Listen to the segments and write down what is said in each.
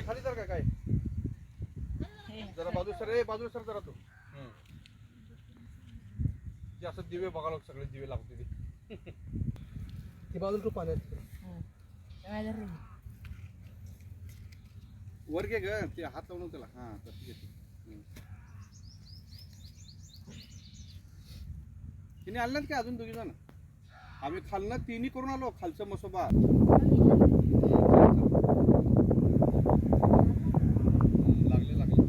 खाली जर का काय जरा बाजू सर ए बाजू सर जरा तू ते असं दिवे बघायला सगळे दिवे लागते ते ते बाजूला तू पाण्यात वर घे ग ते हात लावून त्याला. हा तसं घे तिने तिने आणलं काय अजून दोघी जण. आम्ही खालनं तिन्ही करून आलो खालचं मसोबा. लागले लागले.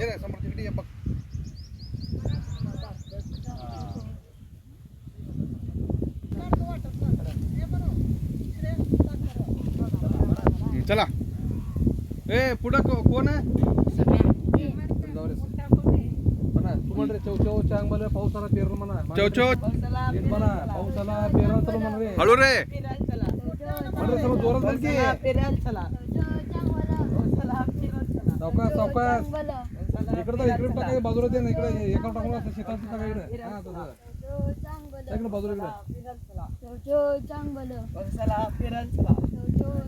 ये रे समोर तिकडे ये बघ. चला. ए पुढं को- कोण आहे? म्हणा तू म्हण रे चौ चौ चांग आला पेरलं म्हणा. चौ चौ. येत म्हणा. पाऊस आला पेरलं चला म्हण रे. हळू रे. म्हण रे समोर जोरात बोल की. सावकाश सावकाश इकडे तर इकडे टाकाय बाजूला दे ना इकडे एका टाकून असं शेतात टाका इकडे. हा तसं. इकडे बाजूला इकडे. दे.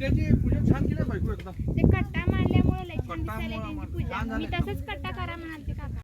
तू पिंट्याची पूजा छान केली बायको एकदम ते कट्टा मारल्यामुळे लई छान दिसायला त्यांची पूजा. मी. तसंच कट्टा करा म्हणाल ते काका.